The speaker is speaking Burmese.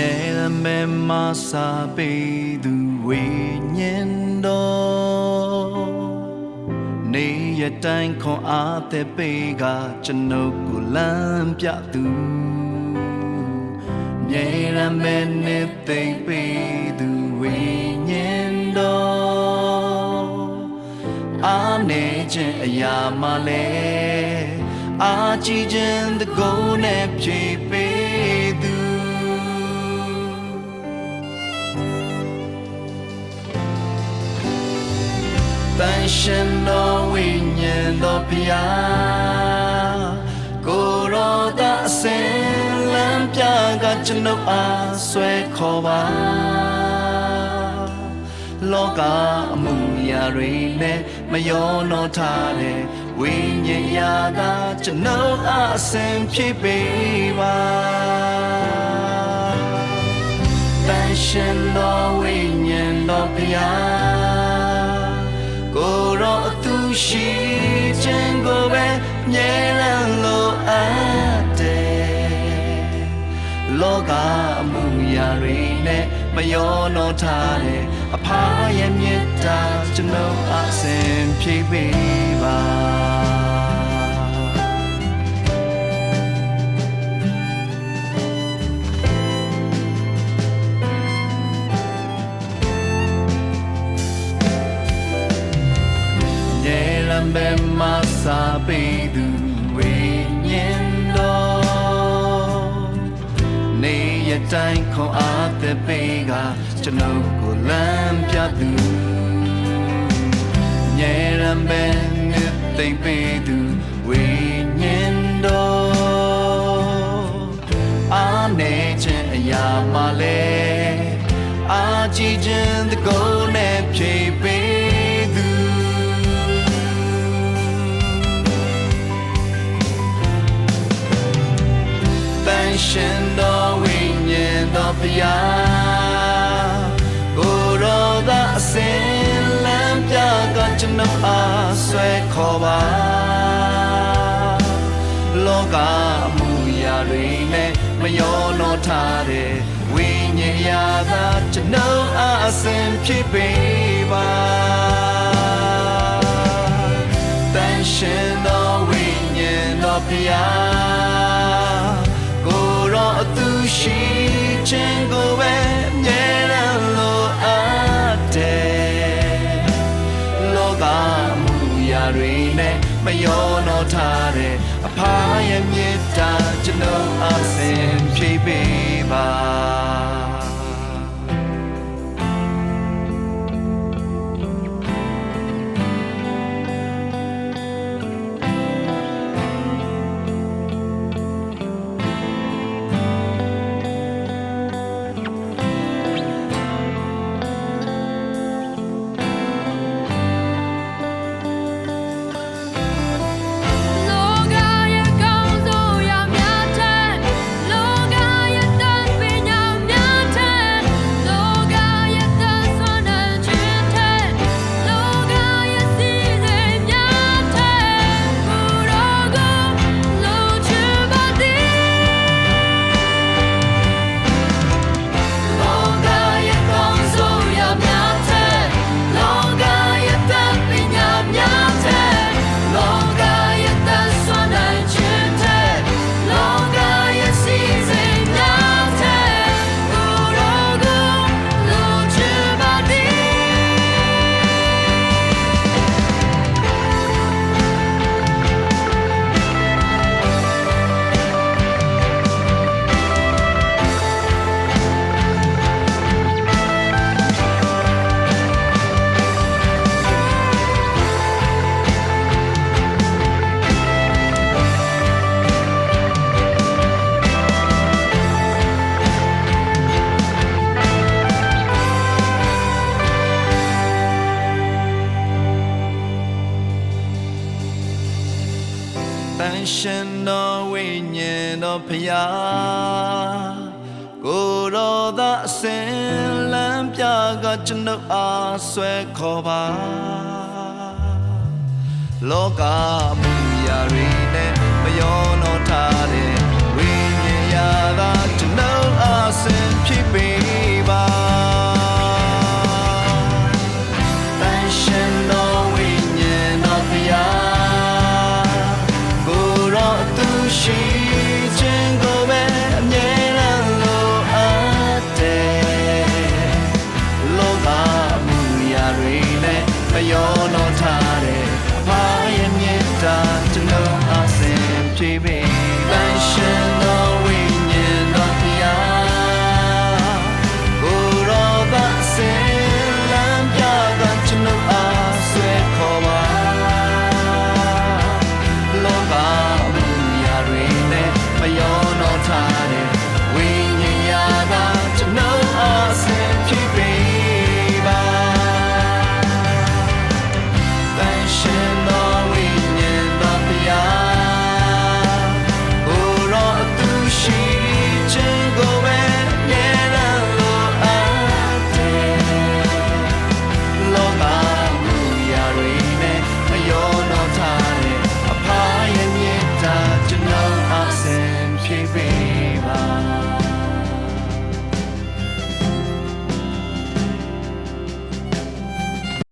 မြဲမဲမစာပေသူဝိညာဉ်တော်နေရတိုင်းခွန်အားတဲ့ပေကကျွန်ုပ်ကိုလမ်းပြသူမြဲရမဲနဲ့သိမ့်ပေသူဝိညာဉ်တော်အားနေခြင်းအရာမှလည်းအာကြည့်ခြင်းတကုန်းနဲ့ဖြည့်ပေး ရှင်တော်ဝိညာဉ်တော်ဖျားကိုရောတာအစင်လမ်းပြကကျွန်ုပ်အားဆွဲခေါ်ပါလောကအမှုရာတွေနဲ့မယောနောထားတဲ့ဝိညာဉ်ရာကကျွန်ုပ်အားအစင်ဖြစ်ပေးပါတန်ရှင်တော်ဝိညာဉ်တော်ဖျားကိုယ်တော်အသူ ရှိခြင်းကိုပဲမြဲတမ်းလို့အပ်တယ်လောကအမှုရာတွေနဲ့မယောနောထားတဲ့အဖာရဲ့မြတ်တာကျွန်ုပ်အစင်ဖြည့်ပေး ပါရေလံပဲမစာပေသူဝိညာဉ်တော်နေရတိုင်းခွန်အားတဲ့ပေကကျွန်ုပ်ကိုလမ်းပြသူရေလံပဲနှစ်သိမ့်ပေသူဝိ ရှင်တော်ဝိညာဉ်တော်ဖျားကိုယ်တော်သာအစင်လမ်းပြကကျွန်ုပ်အားဆွဲခေါ်ပါလောကအမှုရာတွေနဲ့မယောနောထားတဲ့ဝိညာဉ်ရာသာကျွန်ုပ်အားအစင်ဖြစ်ပေးပါ မယောနောထားတဲ့အဖာရဲ့ ရှင်တော်ဝိညာဉ်တော်ဖျားကိုယ်တော်သာအစင်လမ်းပြကကျွန်ုပ်အားဆွဲခေါ်ပါလောကမှုရာတွေနဲ့မယောနောထားတဲ့ for your no time.